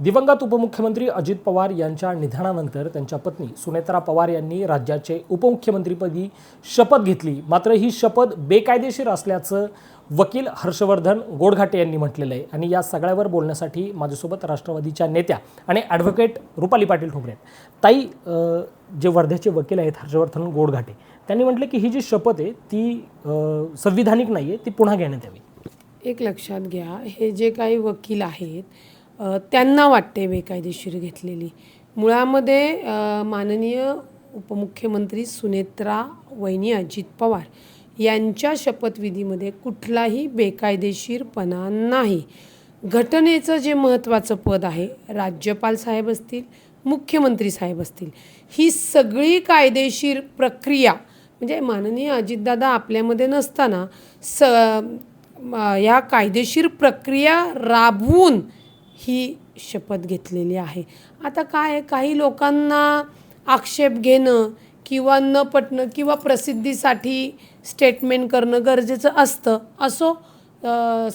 दिवंगत उपमुख्यमंत्री अजित पवार यांच्या निधनानंतर त्यांच्या पत्नी सुनेत्रा पवार यांनी राज्याचे उपमुख्यमंत्रीपदी शपथ घेतली. मात्र ही शपथ बेकायदेशीर असल्याचं वकील हर्षवर्धन गोडघाटे यांनी म्हटलेलं आहे. आणि या सगळ्यावर बोलण्यासाठी माझ्यासोबत राष्ट्रवादीच्या नेत्या आणि ॲडव्होकेट रुपाली पाटील ठोंबरे आहेत. ताई जे वर्ध्याचे वकील आहेत हर्षवर्धन गोडघाटे त्यांनी म्हटलं की ही जी शपथ आहे ती संविधानिक नाही आहे ती पुन्हा घेण्यात यावी. एक लक्षात घ्या हे जे काही वकील आहेत त्यांना वाटते बेकायदेशीर घेतलेली. मुळामध्ये माननीय उपमुख्यमंत्री सुनेत्रा वैनी अजित पवार यांच्या शपथविधीमध्ये कुठलाही बेकायदेशीरपणा नाही. घटनेचं जे महत्त्वाचं पद आहे राज्यपाल साहेब असतील मुख्यमंत्री साहेब असतील ही सगळी कायदेशीर प्रक्रिया म्हणजे माननीय अजितदादा आपल्यामध्ये नसताना स या कायदेशीर प्रक्रिया राबवून ही शपथ घेतलेली आहे. आता काय काही लोकांना आक्षेप घेणं किंवा न पटणं किंवा प्रसिद्धीसाठी स्टेटमेंट करणं गरजेचं असतं. असो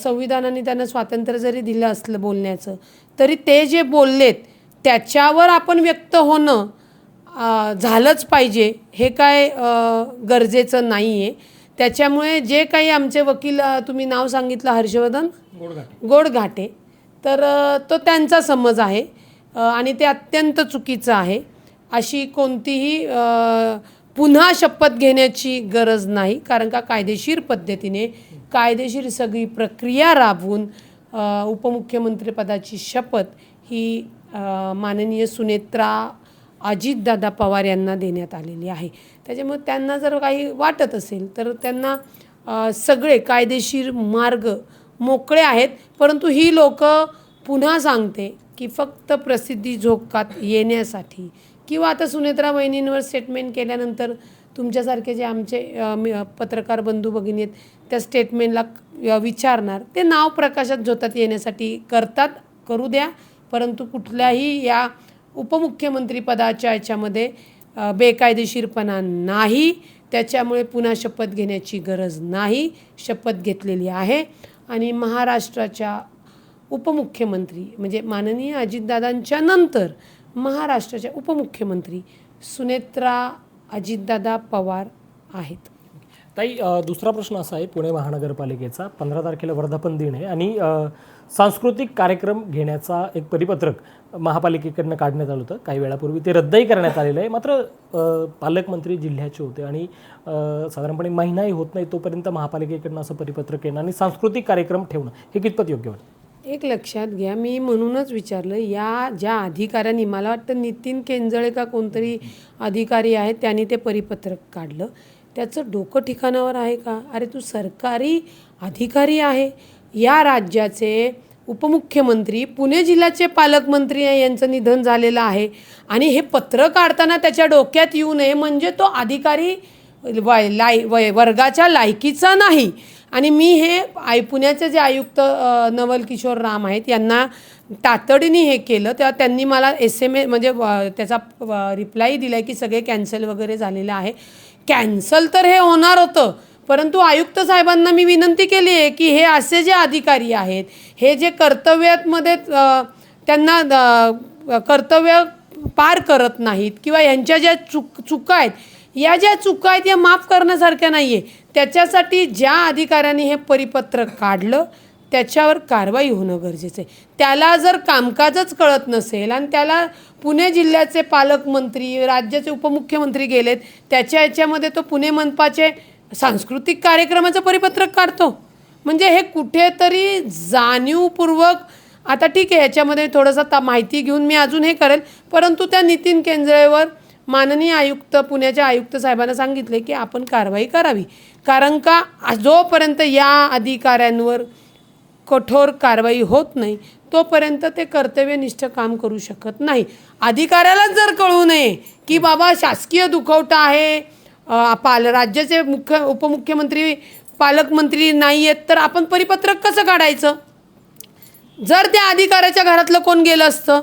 संविधानाने त्यांना स्वातंत्र्य जरी दिलं असलं बोलण्याचं तरी ते जे बोललेत त्याच्यावर आपण व्यक्त होणं झालंच पाहिजे. हे काय गरजेचं नाही आहे त्याच्यामुळे जे काही आमचे वकील तुम्ही नाव सांगितलं हर्षवर्धन? गोडघाटे. गोडघाटे. तर तो त्यांचा समज आहे आणि ते अत्यंत चुकीचं आहे. अशी कोणतीही पुन्हा शपथ घेण्याची गरज नाही कारण का कायदेशीर पद्धतीने कायदेशीर सगळी प्रक्रिया राबवून उपमुख्यमंत्रीपदाची शपथ ही माननीय सुनेत्रा अजितदादा पवार यांना देण्यात आलेली आहे. त्याच्यामुळे त्यांना जर काही वाटत असेल तर त्यांना सगळे कायदेशीर मार्ग मोकळे आहेत. परंतु ही लोक पुन्हा सांगते की फक्त प्रसिद्धी झोकात येण्यासाठी किंवा आता सुनेत्रा वहिनींवर स्टेटमेंट केल्यानंतर तुमच्यासारखे जे आमचे पत्रकार बंधू भगिनी आहेत त्या स्टेटमेंटला विचारणार. ते नाव प्रकाशात झोतात येण्यासाठी करतात करू द्या. परंतु कुठल्याही या उपमुख्यमंत्रीपदाच्या याच्यामध्ये बेकायदेशीरपणा नाही. त्याच्यामुळे पुन्हा शपथ घेण्याची गरज नाही. शपथ घेतलेली आहे. आणि महाराष्ट्राच्या उपमुख्यमंत्री म्हणजे माननीय अजितदादांच्या नंतर महाराष्ट्राच्या उपमुख्यमंत्री सुनेत्रा अजितदादा पवार आहेत. ताई दुसरा प्रश्न असा आहे पुणे महानगरपालिकेचा. पंधरा तारखेला वर्धापन दिन आहे आणि सांस्कृतिक कार्यक्रम घेण्याचा एक परिपत्रक महापालिकेकडनं काढण्यात आलं होतं. काही वेळापूर्वी ते रद्दही करण्यात आलेलं आहे. मात्र पालकमंत्री जिल्ह्याचे होते आणि साधारणपणे महिनाही होत नाही तोपर्यंत महापालिकेकडनं असं परिपत्रक येणं आणि सांस्कृतिक कार्यक्रम ठेवणं हे कितपत योग्य वाटतं? एक लक्षात घ्या. मी म्हणूनच विचारलं या ज्या अधिकाऱ्यांनी मला वाटतं नितीन केंजळे का कोणतरी अधिकारी आहेत त्यांनी ते परिपत्रक काढलं. त्याचं डोकं ठिकाणावर आहे का? अरे तू सरकारी अधिकारी आहे. या राज्याचे उपमुख्यमंत्री पुणे जिल्ह्याचे पालकमंत्री यांचं निधन झालेलं आहे. आणि हे पत्र काढताना त्याच्या डोक्यात येऊ नये म्हणजे तो अधिकारी वय लाय वय वर्गाच्या लायकीचा नाही. आणि मी हे आय पुण्याचे जे आयुक्त नवल किशोर राम आहेत यांना तातडीने हे केलं. तेव्हा त्यांनी मला एस एम ए म्हणजे त्याचा रिप्लाय दिला की सगळे कॅन्सल वगैरे झालेलं आहे. कॅन्सल तर हे होणार होतं. परंतु आयुक्त साहेबांना मी विनंती केली आहे की हे असे जे अधिकारी आहेत हे जे कर्तव्यामध्ये त्यांना कर्तव्य पार करत नाहीत किंवा यांच्या ज्या चुक चुका आहेत या ज्या चुका आहेत या माफ करण्यासारख्या नाही आहे त्याच्यासाठी ज्या अधिकाऱ्यांनी हे परिपत्रक काढलं त्याच्यावर कारवाई होणं गरजेचं आहे. त्याला जर कामकाजच कळत नसेल आणि त्याला पुणे जिल्ह्याचे पालकमंत्री राज्याचे उपमुख्यमंत्री गेलेत त्याच्या याच्यामध्ये तो पुणे मनपाचे सांस्कृतिक कार्यक्रमाचं परिपत्रक काढतो. म्हणजे हे कुठेतरी जाणीवपूर्वक आता ठीक आहे याच्यामध्ये थोडंसं ता माहिती घेऊन मी अजून हे करेल परंतु त्या नितीन केंद्रेवर माननीय आयुक्त पुण्याच्या आयुक्त साहेबांना सांगितले की आपण कारवाई करावी. कारण का जोपर्यंत या अधिकाऱ्यांवर कठोर कारवाई होत नाही तोपर्यंत ते कर्तव्यनिष्ठ काम करू शकत नाही. अधिकाऱ्यालाच जर कळू नये की बाबा शासकीय दुखवटा आहे पाल राज्याचे मुख्य उपमुख्यमंत्री पालकमंत्री नाही आहेत तर आपण परिपत्रक कसं काढायचं? जर त्या अधिकाऱ्याच्या घरातलं कोण गेलं असतं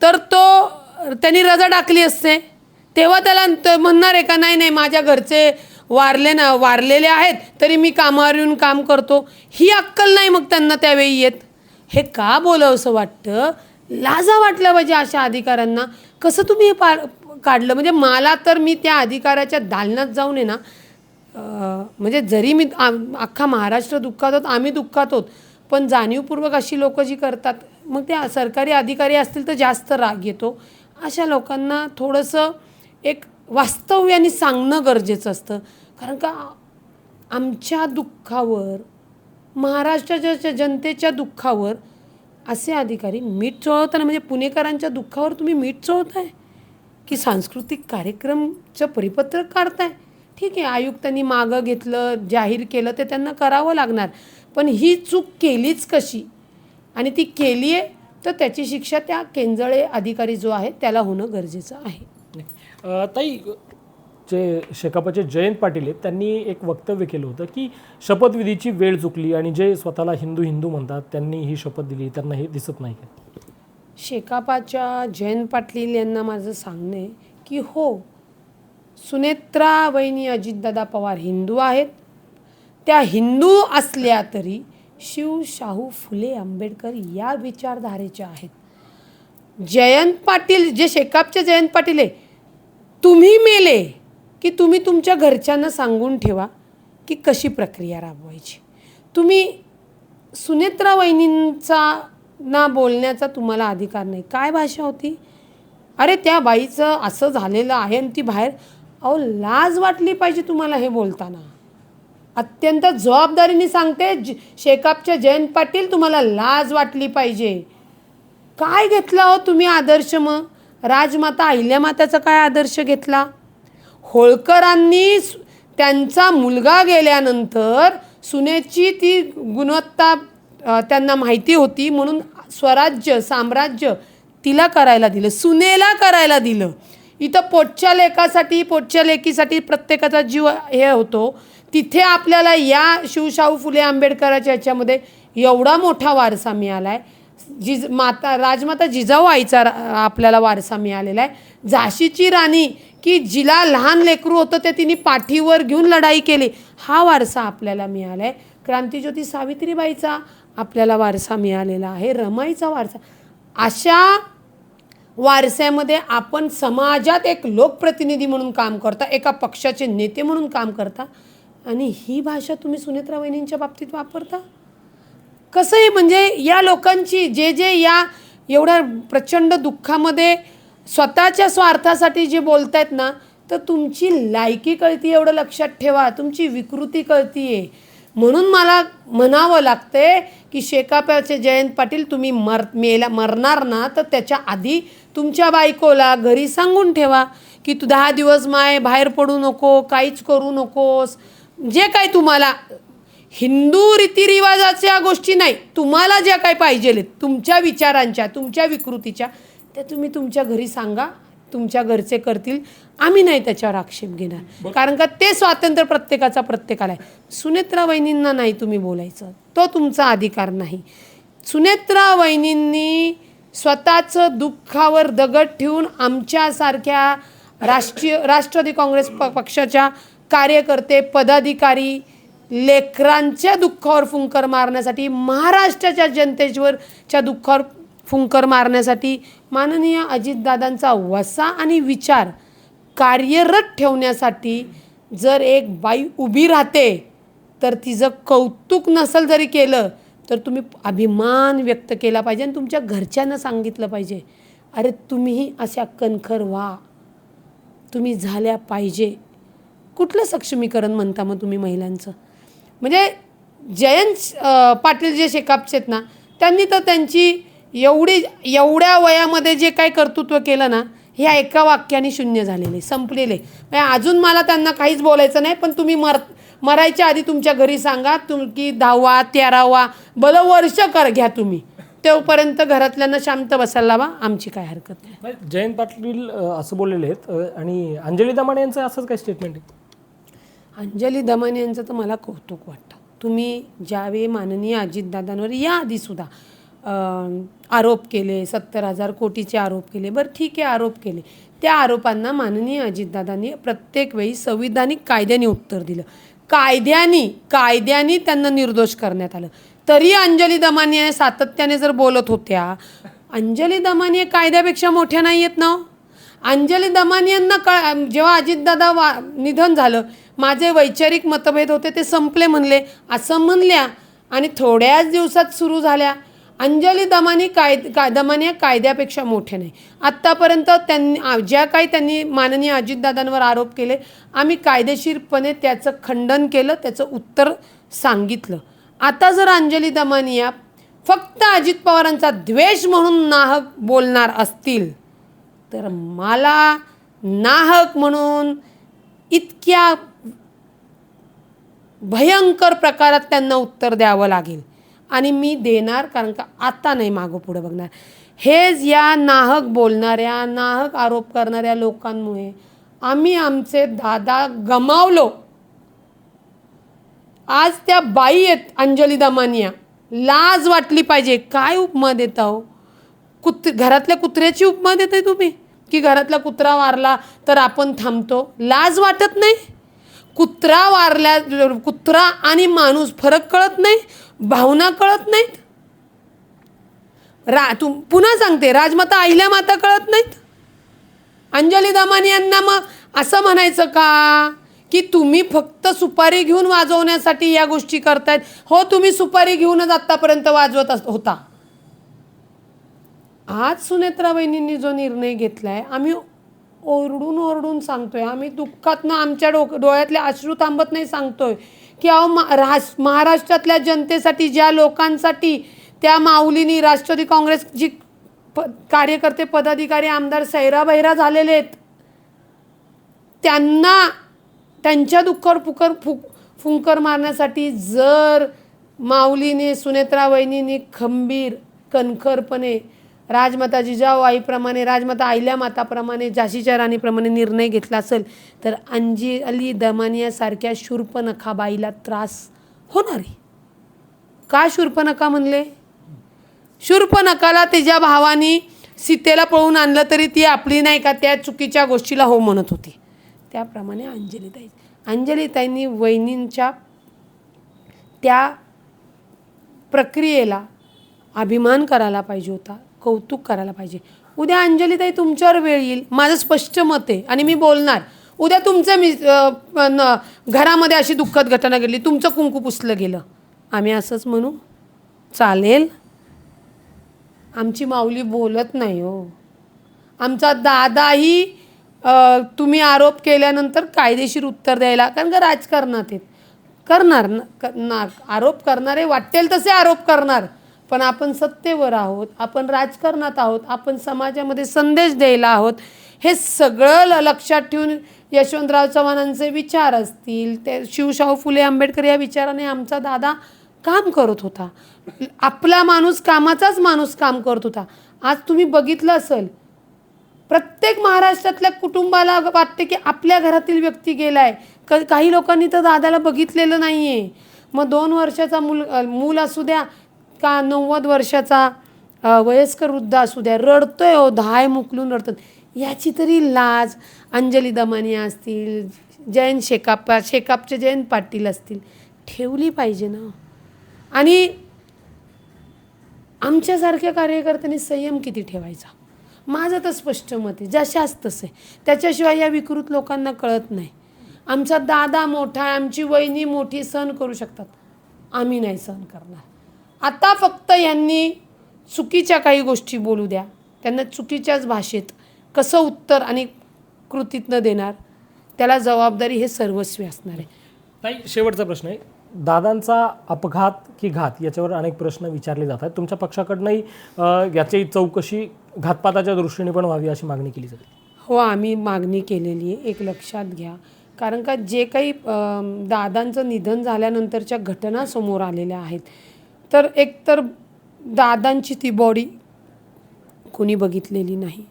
तर तो त्यांनी रजा टाकली असते. तेव्हा त्याला म्हणणार आहे का नाही नाही माझ्या घरचे वारले ना वारलेले आहेत तरी मी कामावर येऊन काम करतो. ही अक्कल नाही मग त्यांना त्यावेळी येत. हे का बोलावंसं वाटतं? लाजा वाटल्या पाहिजे अशा अधिकाऱ्यांना. कसं तुम्ही हे पा काढलं. म्हणजे मला तर मी त्या अधिकाऱ्याच्या दालनात जाऊन आहे ना म्हणजे जरी मी अख्खा महाराष्ट्र दुःखात आहोत आम्ही दुःखात आहोत पण जाणीवपूर्वक अशी लोकं जी करतात मग ते सरकारी अधिकारी असतील तर जास्त राग येतो. अशा लोकांना थोडंसं एक वास्तव्याने सांगणं गरजेचं असतं. कारण का आमच्या दुःखावर महाराष्ट्राच्या जनतेच्या दुःखावर असे अधिकारी मीठ चोळवताना म्हणजे पुणेकरांच्या दुःखावर तुम्ही मीठ चोळताय? की सांस्कृतिक कार्यक्रमचं परिपत्रक काढताय. ठीक आहे आयुक्तांनी मागं घेतलं जाहीर केलं ते त्यांना करावं लागणार. पण ही चूक केलीच कशी? आणि ती केली आहे तर त्याची शिक्षा त्या केंजळे अधिकारी जो आहे त्याला होणं गरजेचं आहे. ताई जे शेकापचे जयंत पाटील आहेत त्यांनी एक वक्तव्य केलं होतं की शपथविधीची वेळ चुकली आणि जे स्वतःला हिंदू हिंदू म्हणतात त्यांनी ही शपथ दिली त्यांना हे दिसत नाही शेकापाच्या जयंत पाटील यांना माझं सांगणं आहे की हो सुनेत्रा वहिनी अजितदादा पवार हिंदू आहेत. त्या हिंदू असल्या तरी शिव शाहू फुले आंबेडकर या विचारधारेच्या आहेत. जयंत पाटील जे शेकापचे जयंत पाटील आहे तुम्ही मेले की तुम्ही तुमच्या घरच्यांना सांगून ठेवा की कशी प्रक्रिया राबवायची. तुम्ही सुनेत्रा वहिनींचा ना बोलण्याचा तुम्हाला अधिकार नाही. काय भाषा होती? अरे त्या बाईचं असं झालेलं आहे आणि ती बाहेर अहो लाज वाटली पाहिजे तुम्हाला हे बोलताना. अत्यंत जबाबदारीने सांगते ज शेकापच्या जयंत पाटील तुम्हाला लाज वाटली पाहिजे. काय घेतला हो तुम्ही आदर्श मग? राजमाता अहिल्यामाताचा काय आदर्श घेतला? होळकरांनी सु- त्यांचा मुलगा गेल्यानंतर सुनेची ती गुणवत्ता त्यांना माहिती होती म्हणून स्वराज्य साम्राज्य तिला करायला दिलं सुनेला करायला दिलं. इथं पोटच्या लेखासाठी पोटच्या लेकीसाठी प्रत्येकाचा जीव हे होतो. तिथे आपल्याला या शिवशाहू फुले आंबेडकराच्या ह्याच्यामध्ये एवढा मोठा वारसा मिळाला आहे जिज माता राजमाता जिजाऊ आईचा आपल्याला वारसा मिळालेला आहे. झाशीची राणी की जिला लहान लेकरू होतं ते तिने पाठीवर घेऊन लढाई केली हा वारसा आपल्याला मिळाला आहे क्रांतीज्योती सावित्रीबाईचा आपल्याला वारसा मिळालेला आहे रमाईचा वारसा. अशा वारसामध्ये आपण समाजात एक लोकप्रतिनिधी म्हणून काम करता एका पक्षाचे नेते म्हणून काम करता आणि ही भाषा तुम्ही सुनेत्रा वहिनींच्या बाबतीत वापरता? कसंही म्हणजे या लोकांची जे जे या एवढ्या प्रचंड दुःखामध्ये स्वतःच्या स्वार्थासाठी जे बोलतायत ना तर तुमची लायकी कळती एवढं लक्षात ठेवा तुमची विकृती कळतीये. म्हणून मला म्हणावं लागतंय की शेकाप्याचे जयंत पाटील तुम्ही मर मेला मरणार ना तर त्याच्या आधी तुमच्या बायकोला घरी सांगून ठेवा की तू दहा दिवस माय बाहेर पडू नको काहीच करू नकोस. जे काही तुम्हाला हिंदू रीतिरिवाजाच्या गोष्टी नाही तुम्हाला ज्या काय पाहिजे तुमच्या विचारांच्या तुमच्या विकृतीच्या त्या तुम्ही तुमच्या घरी सांगा. तुमच्या घरचे करतील आम्ही नाही त्याच्यावर आक्षेप घेणार. कारण का ते स्वातंत्र्य प्रत्येकाचा प्रत्येकाला आहे सुनेत्रा वहिनींना नाही तुम्ही बोलायचं. तो तुमचा अधिकार नाही. सुनेत्रा वहिनींनी स्वतःचं दुःखावर दगड ठेवून आमच्यासारख्या राष्ट्रीय राष्ट्रवादी काँग्रेस प पक्षाच्या कार्यकर्ते पदाधिकारी लेकरांच्या दुःखावर फुंकर मारण्यासाठी महाराष्ट्राच्या जनतेवरच्या दुःखावर फुंकर मारण्यासाठी माननीय अजितदादांचा वसा आणि विचार कार्यरत ठेवण्यासाठी जर एक बाई उभी राहते तर तिचं कौतुक नसल जरी केलं तर तुम्ही अभिमान व्यक्त केला पाहिजे आणि तुमच्या घरच्यांना सांगितलं पाहिजे अरे तुम्हीही अशा कणखर व्हा. तुम्ही झाल्या पाहिजे. कुठलं सक्षमीकरण म्हणता मग तुम्ही महिलांचं? म्हणजे जयंत पाटील जे शेकापचे आहेत ना त्यांनी तर त्यांची एवढी एवढ्या वयामध्ये जे काही कर्तृत्व केलं ना ह्या एका वाक्याने शून्य झालेले संपलेले. म्हणजे अजून मला त्यांना काहीच बोलायचं नाही पण तुम्ही मर मरायच्या आधी तुमच्या घरी सांगा तुम की दहावा तेरावा भलं वर्ष कर घ्या तुम्ही. तोपर्यंत घरातल्यांना शांत बसायला लावा आमची काय हरकत नाही. जयंत पाटील असं बोललेले आहेत आणि अंजली दमाने यांचं असंच काय स्टेटमेंट आहे? अंजली दमन यांचं तर मला कौतुक वाटतं. तुम्ही ज्यावेळी माननीय अजितदादांवर या आधीसुद्धा आरोप केले सत्तर हजार कोटीचे आरोप केले. बरं ठीक आहे आरोप केले. त्या आरोपांना माननीय अजितदादांनी प्रत्येक वेळी संविधानिक कायद्याने उत्तर दिलं. कायद्यानी कायद्यानी त्यांना निर्दोष करण्यात आलं. तरी अंजली दमाने सातत्याने जर बोलत होत्या अंजली दमानी कायद्यापेक्षा मोठ्या नाही आहेत ना हो? अंजली दमानी यांना का जेव्हा अजितदादा वा निधन झालं माझे वैचारिक मतभेद होते ते संपले म्हणले. असं म्हणल्या आणि थोड्याच दिवसात सुरू झाल्या. अंजली दमानी काय का दमानी कायद्यापेक्षा मोठे नाही. आत्तापर्यंत त्यांनी ज्या काही त्यांनी माननीय अजितदादांवर आरोप केले आम्ही कायदेशीरपणे त्याचं खंडन केलं त्याचं उत्तर सांगितलं. आता जर अंजली दमानिया फक्त अजित पवारांचा द्वेष म्हणून नाहक बोलणार असतील तर मला नाहक म्हणून इतक्या भयंकर प्रकारात त्यांना उत्तर द्यावं लागेल. आणि मी देणार कारण का आता नाही मागं पुढं बघणार. हेच या नाहक बोलणाऱ्या नाहक आरोप करणाऱ्या लोकांमुळे आम्ही आमचे दादा गमावलो. आज त्या बाई आहेत अंजली दमानिया. लाज वाटली पाहिजे. काय उपमा देता हो कुत्र घरातल्या कुत्र्याची उपमा देताय तुम्ही? की घरातला कुत्रा वारला तर आपण थांबतो? लाज वाटत नाही? कुत्रा वारल्या कुत्रा आणि माणूस फरक कळत नाही? भावना कळत नाहीत? रा तू पुन्हा सांगते राजमाता अहिल्या माता कळत नाहीत? अंजली दामानी यांना मग असं म्हणायचं का? की तुम्ही फक्त सुपारी घेऊन वाजवण्यासाठी या गोष्टी करतायत. हो तुम्ही सुपारी घेऊनच आत्तापर्यंत वाजवत अस- होता. आज सुनेत्रा बहिणींनी जो निर्णय घेतलाय आम्ही ओरडून ओरडून सांगतोय. आम्ही दुःखातनं आमच्या डोक डोळ्यातले अश्रू थांबत नाही सांगतोय. की अहो मा राज महाराष्ट्रातल्या जनतेसाठी ज्या लोकांसाठी त्या माऊलीनी राष्ट्रवादी काँग्रेसची प कार्यकर्ते पदाधिकारी आमदार सैराबैरा झालेले आहेत त्यांना त्यांच्या दुःखर फुकर फुक फुंकर मारण्यासाठी जर माऊलीने सुनेत्रा वहिनीने खंबीर कणखरपणे राजमाता जिजाऊ आईप्रमाणे राजमाता आईल्या माताप्रमाणे झाशीच्या राणीप्रमाणे निर्णय घेतला असेल तर अंजी अली दमानियासारख्या शूर्पनखाबाईला त्रास होणार आहे. का शूर्पनखा म्हणले? शूर्पनखाला तिच्या भावानी सीतेला पळून आणलं तरी ती आपली नाही का त्या चुकीच्या गोष्टीला हो म्हणत होती. त्याप्रमाणे अंजलीताई अंजलीताईंनी वहिनींच्या त्या प्रक्रियेला अभिमान करायला पाहिजे होता. कौतुक करायला पाहिजे. उद्या अंजलीताई तुमच्यावर वेळ येईल. माझं स्पष्ट मत आहे. आणि मी बोलणार. उद्या तुमचं मी न- घरामध्ये अशी दुःखद घटना घडली. तुमचं कुंकू पुसलं गेलं. आम्ही असंच म्हणू चालेल. आमची माऊली बोलत नाही हो. आमचा दादाही तुम्ही आरोप केल्यानंतर कायदेशीर उत्तर द्यायला कारण का राजकारणात आहेत. करणार ना ना आरोप करणारे वाटेल तसे आरोप करणार. पण आपण सत्तेवर आहोत आपण राजकारणात आहोत आपण समाजामध्ये संदेश द्यायला आहोत हे सगळं ल- लक्षात ठेवून यशवंतराव चव्हाणांचे विचार असतील ते शिवशाहू फुले आंबेडकर या विचाराने आमचा दादा काम करत होता. आपला माणूस कामाचाच माणूस काम करत होता. आज तुम्ही बघितलं असेल प्रत्येक महाराष्ट्रातल्या कुटुंबाला वाटते की आपल्या घरातील व्यक्ती गेलाय. क काही लोकांनी तर दादाला बघितलेलं नाही आहे मग दोन वर्षाचा मूल मूल असू द्या का नव्वद वर्षाचा वयस्कर वृद्ध असू द्या रडतोय हो धाय मुकलून रडतात. याची तरी लाज अंजली दमानिया असतील जयंत शेकापा शेकापचे जयंत पाटील असतील ठेवली पाहिजे ना. आणि आमच्यासारख्या कार्यकर्त्यांनी संयम किती ठेवायचा? माझं तर स्पष्ट मत आहे जशाच तसे त्याच्याशिवाय या विकृत लोकांना कळत नाही. आमचा दादा मोठा आहे आमची वहिनी मोठी सहन करू शकतात. आम्ही नाही सहन करणार. आता फक्त यांनी चुकीच्या काही गोष्टी बोलू द्या. त्यांना चुकीच्याच भाषेत कसं उत्तर आणि कृतीतनं देणार त्याला जबाबदारी हे सर्वस्वी असणार आहे. ताई शेवटचा प्रश्न आहे. दादांचा अपघात की घात याच्यावर अनेक प्रश्न विचारले जातात तुमच्या पक्षाकडनंही याची चौकशी घातपाताच्या दृष्टीने पण व्हावी अशी मागणी केली जाते. हो आम्ही मागणी केलेली आहे. एक लक्षात घ्या. कारण का जे काही दादांचं निधन झाल्यानंतरच्या घटना समोर आलेल्या आहेत तर एकतर दादांची ती बॉडी कोणी बघितलेली नाही.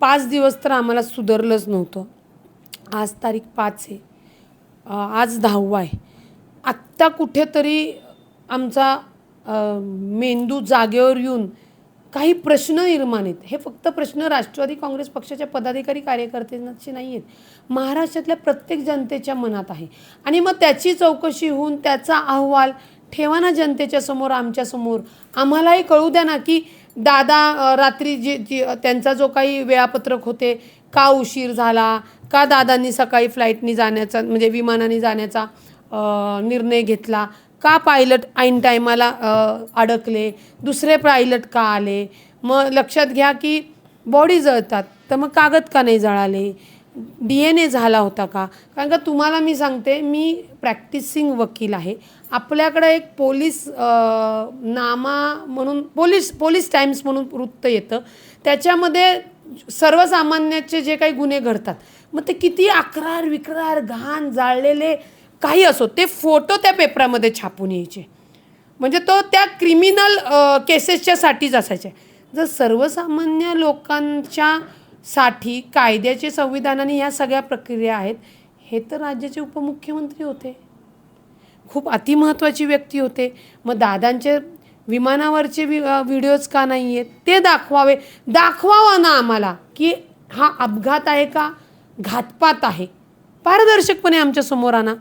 पाच दिवस तर आम्हाला सुधारलंच नव्हतं. आज तारीख पाच आहे. आज दहावा आहे. आत्ता कुठेतरी आमचा मेंदू जागेवर येऊन काही प्रश्न निर्माण आहेत. हे फक्त प्रश्न राष्ट्रवादी काँग्रेस पक्षाच्या पदाधिकारी कार्यकर्त्यांचे नाही आहेत. महाराष्ट्रातल्या प्रत्येक जनतेच्या मनात आहे. आणि मग त्याची चौकशी होऊन त्याचा अहवाल ठेवा ना जनतेच्या समोर आमच्यासमोर. आम्हालाही कळू द्या ना की दादा रात्री जे जी त्यांचा जो काही वेळापत्रक होते का उशीर झाला का दादांनी सकाळी फ्लाईटनी जाण्याचा म्हणजे विमानाने जाण्याचा निर्णय घेतला का पायलट ऐन टायमाला अडकले दुसरे पायलट का आले? मग लक्षात घ्या की बॉडी जळतात तर मग कागद का नाही जळाले? डी एन ए झाला होता का? कारण का तुम्हाला मी सांगते मी प्रॅक्टिसिंग वकील आहे. आपल्याकडं एक पोलीस नामा म्हणून पोलीस पोलीस टाइम्स म्हणून वृत्त येतं. त्याच्यामध्ये सर्वसामान्याचे जे काही गुन्हे घडतात मग ते किती अक्रार विक्रार घाण जाळलेले काही असो ते फोटो त्या पेपरामध्ये छापून यायचे. म्हणजे तो त्या क्रिमिनल केसेसच्या साठीच असायचे. जर सर्वसामान्य लोकांच्या साठी कायद्याचे संविधानाने ह्या सगळ्या प्रक्रिया आहेत हे तर राज्याचे उपमुख्यमंत्री होते. खूप अतिमहत्त्वाची व्यक्ती होते. मग दादांचे विमानावरचे वि व्हिडिओज का नाही आहेत ते दाखवावे. दाखवावा ना आम्हाला की हा अपघात आहे का? घातपात आहे. पारदर्शकपणे आमच्यासमोर आणा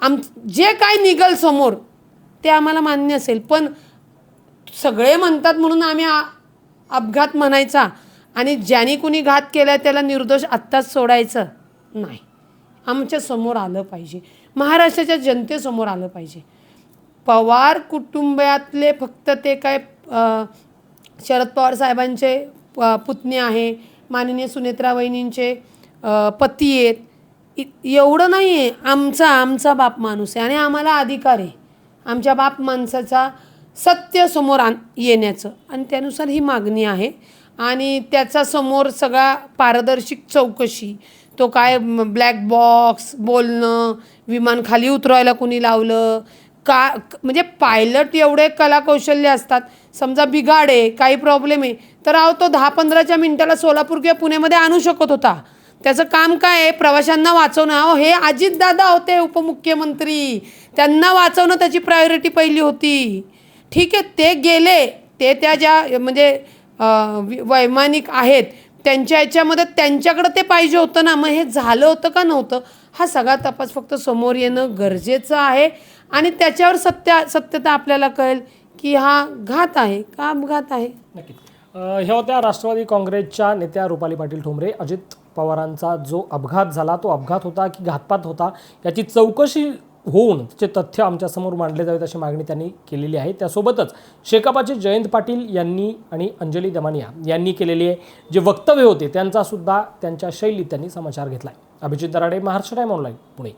आम जे काय निघल समोर ते आम्हाला मान्य असेल. पण सगळे म्हणतात म्हणून आम्ही अपघात म्हणायचा. आणि ज्याने कुणी घात केला त्याला निर्दोष आत्ताच सोडायचं नाही. आमच्यासमोर आलं पाहिजे. महाराष्ट्राच्या जनतेसमोर आलं पाहिजे. पवार कुटुंबातले फक्त ते काय शरद पवार साहेबांचे प- पुतणे आहे माननीय सुनेत्रा वहिनींचे पती आहेत. इ- एवढं नाही आहे आमचा आमचा बाप माणूस आहे आणि आम्हाला अधिकार आहे. आमच्या बाप माणसाचा सत्य समोर आण येण्याचं. आणि त्यानुसार ही मागणी आहे. आणि त्याचा समोर सगळा पारदर्शक चौकशी तो काय ब्लॅक बॉक्स बोलणं विमान खाली उतरवायला कुणी लावलं? का म्हणजे पायलट एवढे कलाकौशल्य असतात. समजा बिघाड आहे काही प्रॉब्लेम आहे. तर अहो तो दहा पंधराच्या मिनिटाला सोलापूर किंवा पुण्यामध्ये आणू शकत होता. त्याचं काम काय आहे? प्रवाशांना वाचवणं. अहो हे अजितदादा होते उपमुख्यमंत्री. त्यांना वाचवणं त्याची प्रायोरिटी पहिली होती. ठीक आहे ते गेले. ते त्या ज्या म्हणजे वैमानिक आहेत त्यांच्या याच्यामध्ये त्यांच्याकडं ते पाहिजे होतं ना. मग हे झालं होतं का नव्हतं? हा सगळा तपास फक्त समोर येणं गरजेचं आहे. आणि त्याच्यावर सत्य सत्यता आपल्याला कळेल की हा घात आहे. का अपघात आहे? ह्या होत्या राष्ट्रवादी काँग्रेसच्या नेत्या रुपाली पाटील ठोंबरे. अजित पवारांचा जो अपघात झाला तो अपघात होता की घातपात होता याची चौकशी होऊन त्याचे तथ्य आमच्यासमोर मांडले जावेत अशी मागणी त्यांनी केलेली आहे. त्यासोबतच शेकापाचे जयंत पाटील यांनी आणि अंजली दमानिया यांनी केलेले जे वक्तव्य होते त्यांचासुद्धा त्यांच्या शैलीत त्यांनी समाचार घेतला आहे अभिजित दराडे महाराष्ट्र टाईम ऑनलाईन पुणे.